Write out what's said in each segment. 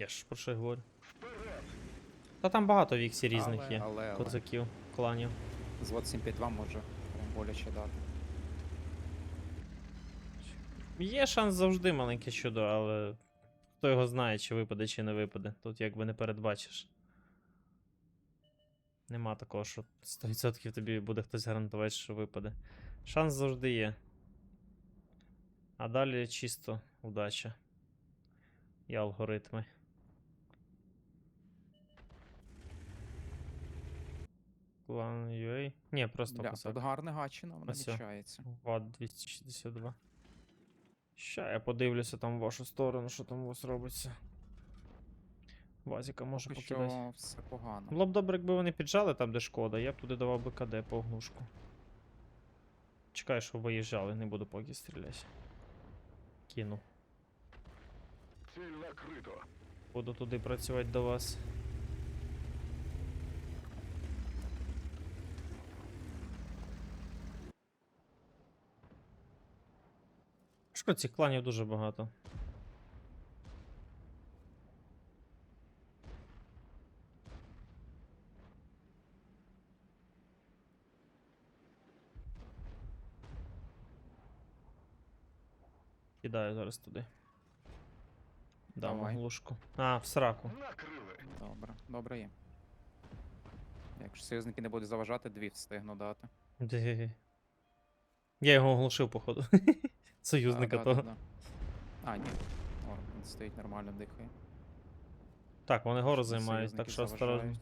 Я ж про що говорю. Та там багато віксі різних але, є. Але, але. Козаків, кланів. Звод 752 може прям боляче дати. Є шанс завжди маленьке чудо, але хто його знає, чи випаде, чи не випаде. Тут якби не передбачиш. Нема такого, що 100% тобі буде хтось гарантувати, що випаде. Шанс завжди є. А далі чисто удача. І алгоритми. Клан UA? Ні, просто Бля, косак. тут гарне гачина, вона Ось намічається. ВАД 262. Ща я подивлюся там в вашу сторону, що там у вас робиться. Вазіка може Поки покидати. що все погано. Було б добре, якби вони піджали там, де шкода, я б туди давав би КД по оглушку. Чекаю, щоб виїжджали, не буду поки стріляти. Кину. Ціль накрито. Буду туди працювати до вас. Шкода, цих кланів дуже багато. Кидаю зараз туди. Дам Давай. оглушку. А, в сраку. Накрили. Добре, добре є. Якщо союзники не будуть заважати, дві встигну дати. Де? Я його оглушив, походу. Союзника Да, да, того. да, да. А, ні. О, він стоїть нормально, дихає. Так, вони гору займають, так що осторожно.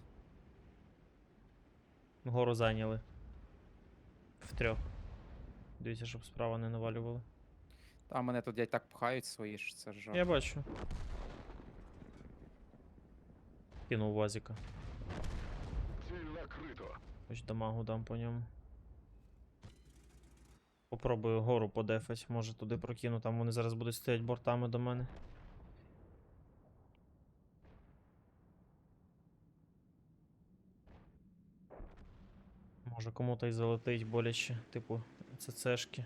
Гору зайняли. Втрьох. Дивіться, щоб справа не навалювали. Та мене тут дядь так пхають свої ж, це жах. Я бачу. Кинув вазіка. Хоч дамагу дам по ньому. Попробую гору подефать, може туди прокину, там вони зараз будуть стоять бортами до мене. Може кому-то й залетить боляче, типу ЦЦшки.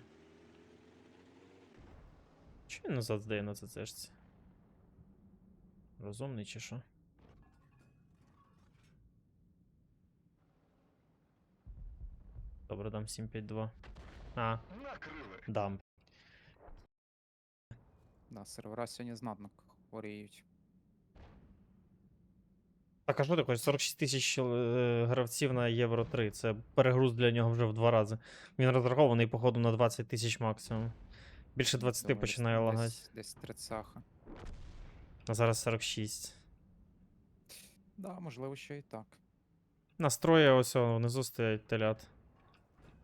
Чи він назад здає на ЦЦшці? Розумний чи що? Добре, дам 752. А, Накрили. дам. Да, сервера сьогодні знатно хворіють. Так, а що ти хочеш? 46 тисяч е, гравців на Євро 3. Це перегруз для нього вже в два рази. Він розрахований, походу, на 20 тисяч максимум. Більше 20 Думаю, десь- починає лагати. Десь, десь 30. А зараз 46. Да, можливо, що і так. Настроє ось о, внизу стоять телят.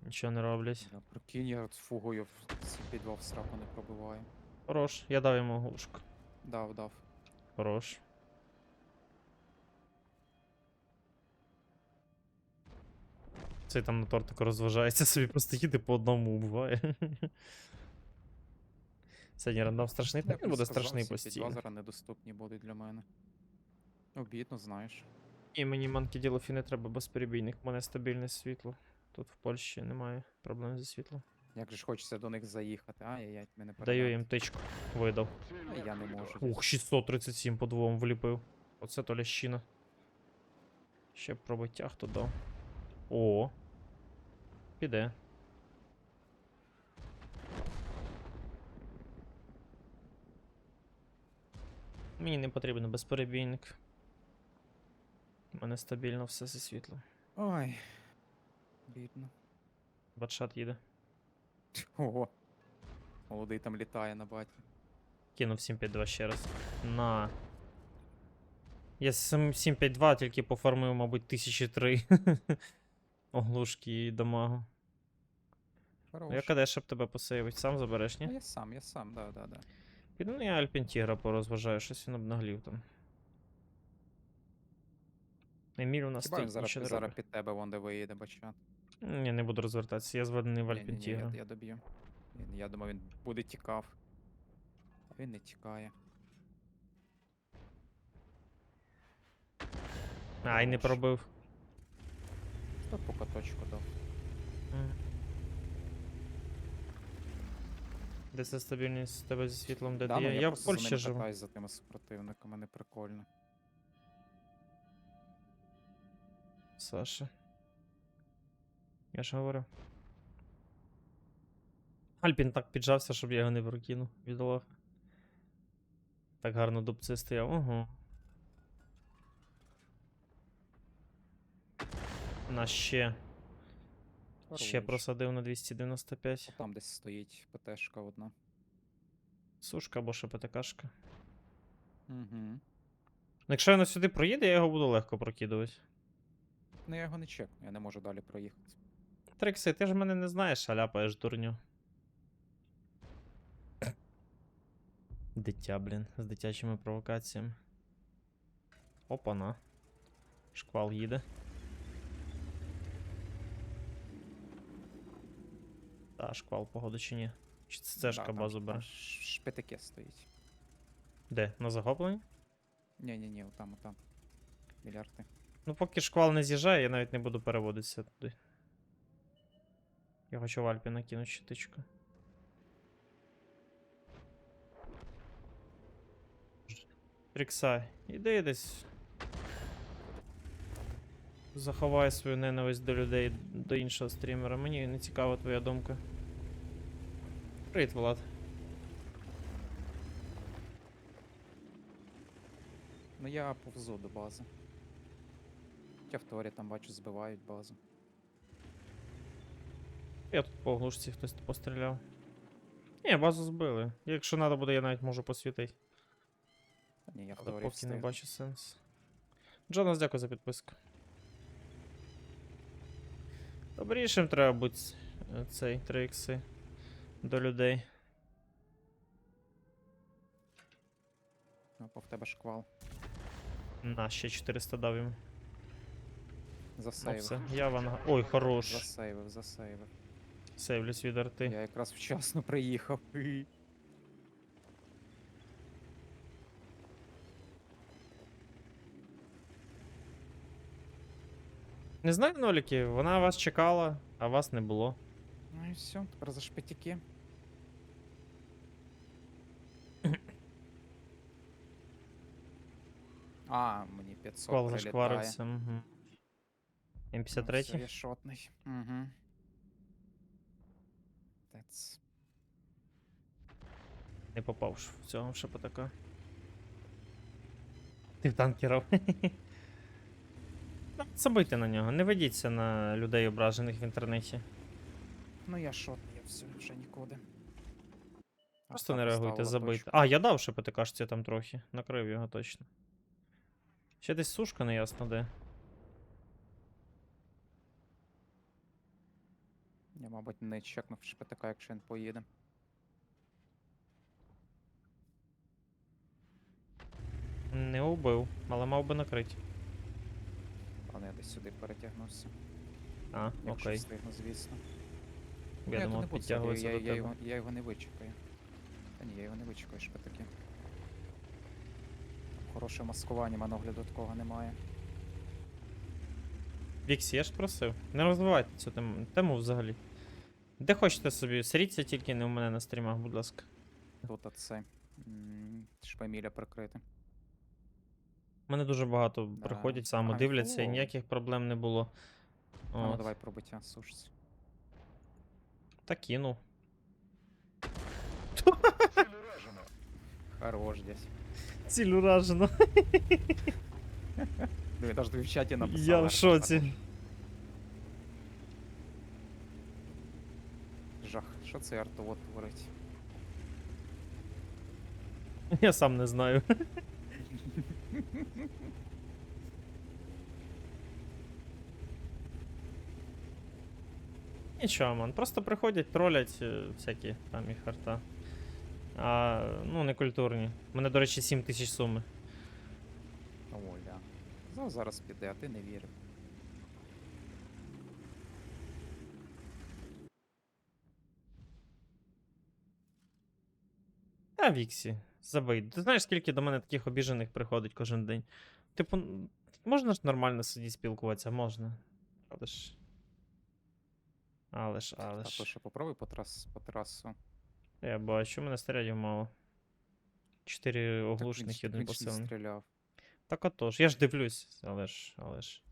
Нічого не роблять. Бля, прикинь, я от фугою в підвал в сраку не пробиваю. Хорош, я дав йому глушку. Дав, дав. Хорош. Цей там на тортику розважається, собі просто їде по одному убиває. Сьогодні рандом страшний, так він буде страшний постійно. підвал недоступні будуть для мене. Обідно, знаєш. І мені манки ділофі не треба безперебійник, у мене стабільне світло. Тут в Польщі немає проблем зі світлом. Як же ж хочеться до них заїхати. Ай-яй-яй, мене Даю їм тичку, видав. А я не можу. Ух, 637 по двом вліпив. Оце то лящина. Ще пробиття хто дав. О. Піде. Мені не потрібен безперебійник. У мене стабільно все зі світлом. Ой. Бідно. Батшат їде. Ого. Молодий там літає на баті. Кинув 752 ще раз. На. Я сам 752 тільки пофармив, мабуть, тисячі три. Оглушки і дамагу. Хорош. Ну, Я каде, щоб тебе посейвить, сам забереш, Ну, ні? я сам, я сам, да, да, да. Піду ну, я Альпентігра порозважаю, щось він обнаглів там. Еміль у нас Хіба він зараз, зараз під тебе вон де виїде, бачат. Ні, не буду розвертатися, я зведений в Альпентігра. Я, я доб'ю. Я думав, він буде тікав. Він не тікає. Ай, не пробив. Та по каточку дав. М. Де це стабільність в тебе зі світлом, де Да, ти ну, є? я, Я в просто за Польщі ними живу. катаюсь за тими супротивниками, не прикольно. Саша. Я ж говорю. Альпін так піджався, щоб я його не прокинув. Бідолах. Так гарно дубці стояв. Угу. На ще. Ще просадив на 295. Там десь стоїть ПТшка одна. Сушка або ще ПТКшка. Угу. Якщо він сюди проїде, я його буду легко прокидувати. Ну я його не чекну, я не можу далі проїхати. Трикси, ти ж мене не знаєш, а ляпаєш дурню. Дитя, блін, з дитячими провокаціями. Опана. Шквал їде. Та, шквал, походу, чи ні? Чи це цешка там базу бере? Шпитаке стоїть. Де? На захопленні? Ні-ні-ні, отам, отам. Мільярди. Ну, поки шквал не з'їжджає, я навіть не буду переводитися туди. Я хочу в Альпі накинути щитичку. Тріксай, іди десь. Заховай свою ненависть до людей, до іншого стрімера. Мені не цікава твоя думка. Привіт, Влад. Ну я повзу до бази. Хоча в теорії там бачу збивають базу. Я тут по оглушці хтось постріляв. Ні, базу збили. Якщо треба буде, я навіть можу посвітити. Ні, я Але поки не бачу сенсу. Джонас, дякую за підписку. Добрішим треба бути е, цей 3 ікси до людей. Опа, в тебе шквал. На, ще 400 дав йому. Ну, все. Засейвив. Я ванга. Ой, хорош. Засейвив, засейвив. Сейвлюсь від арти. Я якраз вчасно приїхав. Не знаю, Ноліки, вона вас чекала, а вас не було. Ну і все, тепер за шпитяки. А, мені 500 Шквал прилітає. зашкварився. Угу. Ну, все, М53. я шотний. Угу. That's... Не попав в цього шепотака. Ти в танкеров. Забийте на нього, не ведіться на людей ображених в інтернеті. Ну я шотний, я все, вже нікуди. Просто не реагуйте, забийте. А, я дав шепотакашці там трохи. Накрив його точно. Ще десь сушка неясно де. Я, мабуть, не чекнув шпитака, якщо він поїде. Не убив, але мав би накрити. Але я десь сюди перетягнувся. А, Якщо окей. встигну, звісно. Ну, Я тут думав, не буду сидіти, підтягується я, до я, тебе. його, я його не вичекаю. Та ні, я його не вичекаю, шпитаки. Хороше маскування, мене огляду такого немає. Віксі, я ж просив. Не розвивайте цю тему, тему взагалі. Де хочете собі, сріться тільки не у мене на стрімах, будь ласка. Тут оце. Шпаміля прикрити. У мене дуже багато Да. приходять, саме Ай, дивляться, і ніяких проблем не було. А ну От. давай пробиття, сушці. Та кинув. Хорош десь. Ціль уражена. Диви, навіть в чаті написали. Я в «Хорош». шоці. Жах, що цей артовод творить? Я сам не знаю. Нічого, ман. Просто приходять, тролять е, всякі там їх арта. А, ну, не культурні. У мене, до речі, 7 тисяч суми. Оля. Ну, зараз піде, а ти не вірив. Та Віксі, забий. Ти знаєш, скільки до мене таких обіжених приходить кожен день. Типу, можна ж нормально сидіти спілкуватися, можна. Але ж. Але ж, але А то ще попробуй по, трас, по трасу Я бачу, у мене снарядів мало. Чотири ж- і один посилений. стріляв. Так отож, я ж дивлюсь, але ж, але ж.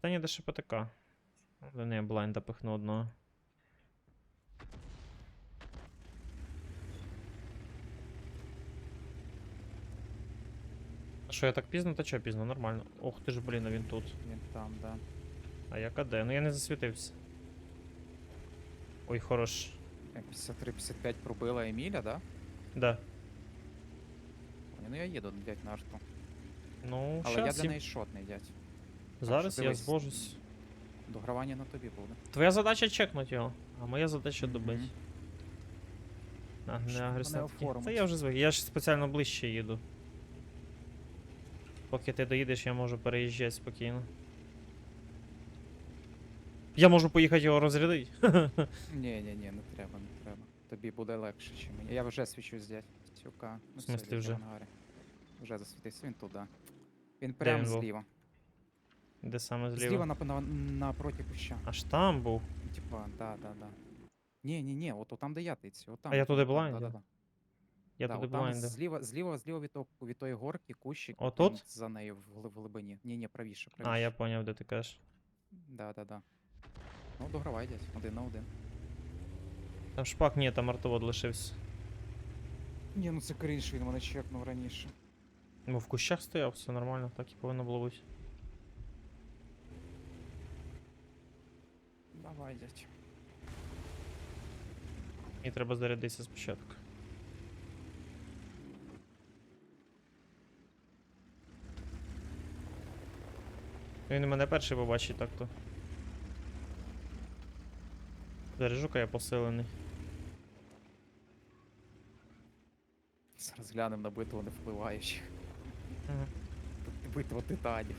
Та ні, де ще ПТК. Але не, блайнда пихну одного. Що, я так пізно? Та чого пізно? Нормально. Ох ти ж, блін, а він тут. Він там, да. А я КД? Ну я не засвітився. Ой, хорош. Як 53-55 пробила Еміля, да? Да. Ой, Ну я їду, дядь, на арту. Ну, Але я щас для їм- неї шотний, дядь. Зараз я дивись. збожусь. Догравання на тобі буде. Твоя задача чекнути його, а моя задача Мгм. добити. А, Щоб не агресивно. Та оформити. я вже звик, я ж спеціально ближче їду. Поки ти доїдеш, я можу переїжджати спокійно. Я можу поїхати його розрядити. Ні, ні, ні, не треба, не треба. Тобі буде легше, ніж мені. Я вже свічусь, дядь. Сюка. Ну, В смислі все, вже? в ангарі. Вже засвітився, він туди. Він прямо він був? зліва. Де саме Зліва, зліва? на, на, напроти куща. Аж там був. Типа, да, да, да. Ні, ні, ні, от там, де я тиці, от там. А я туди блайндив? Да, да, да. Я да, туди от там блайндив. Зліва, зліва, зліва від, того, від тої горки, кущик. Отут? прям За нею в, гли- в глибині. Ні, ні, правіше, правіше. А, я поняв, де ти кажеш. Да, да, да. Ну, догравай, дядь, один на один. Там шпак, ні, там артовод лишився. Ні, ну це крінж, він мене чекнув раніше. Ну, в кущах стояв, все нормально, так і повинно було бути. Давай, дядь. Мені треба зарядитися спочатку. Він мене перший побачить так-то. Заряжука я посилений. Зараз глянем на битву не впливаючих. Мгм. Битва титанів.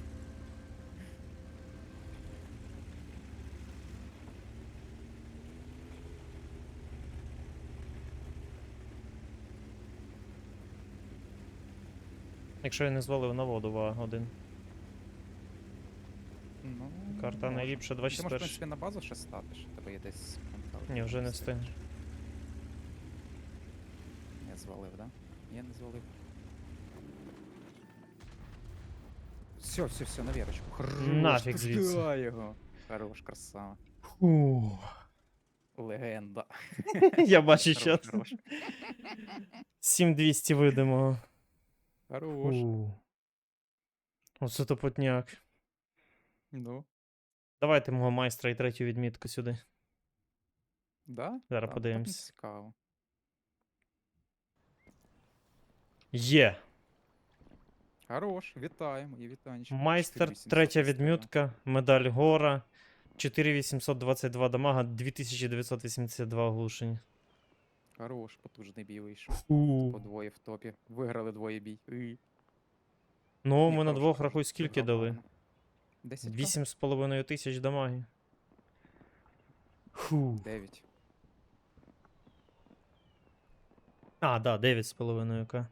Якщо я не звалив на воду ва один. Карта може. найліпша Ти можеш, в 21. принципі, на базу ще стати, що в тебе є десь контакт. Ні, вже не встигнеш. Не звалив, да? Ні, не звалив. Все, все, все, на вірочку. Хорош, Нафіг звідси. да його. Хорош, красава. Фу. Легенда. Я бачу Хорош, час. хорош. 7200 видимо. Хорош. Фу. Оце топотняк. Ну, Давайте мого майстра і третю відмітку сюди. да? Зараз Так, подивимось. Цікаво. Є. Хорош, вітаємо і вітанечко. Майстер, третя відмітка, медаль Гора, 4822 дамага, 2982 оглушення. Хорош, потужний бій вийшов. По двоє в топі. Виграли двоє бій. Ну, ми на двох рахуй скільки дали? Гарно. 10 8,5 тисяч дамаги. Фу. 9. А, да, 9,5к.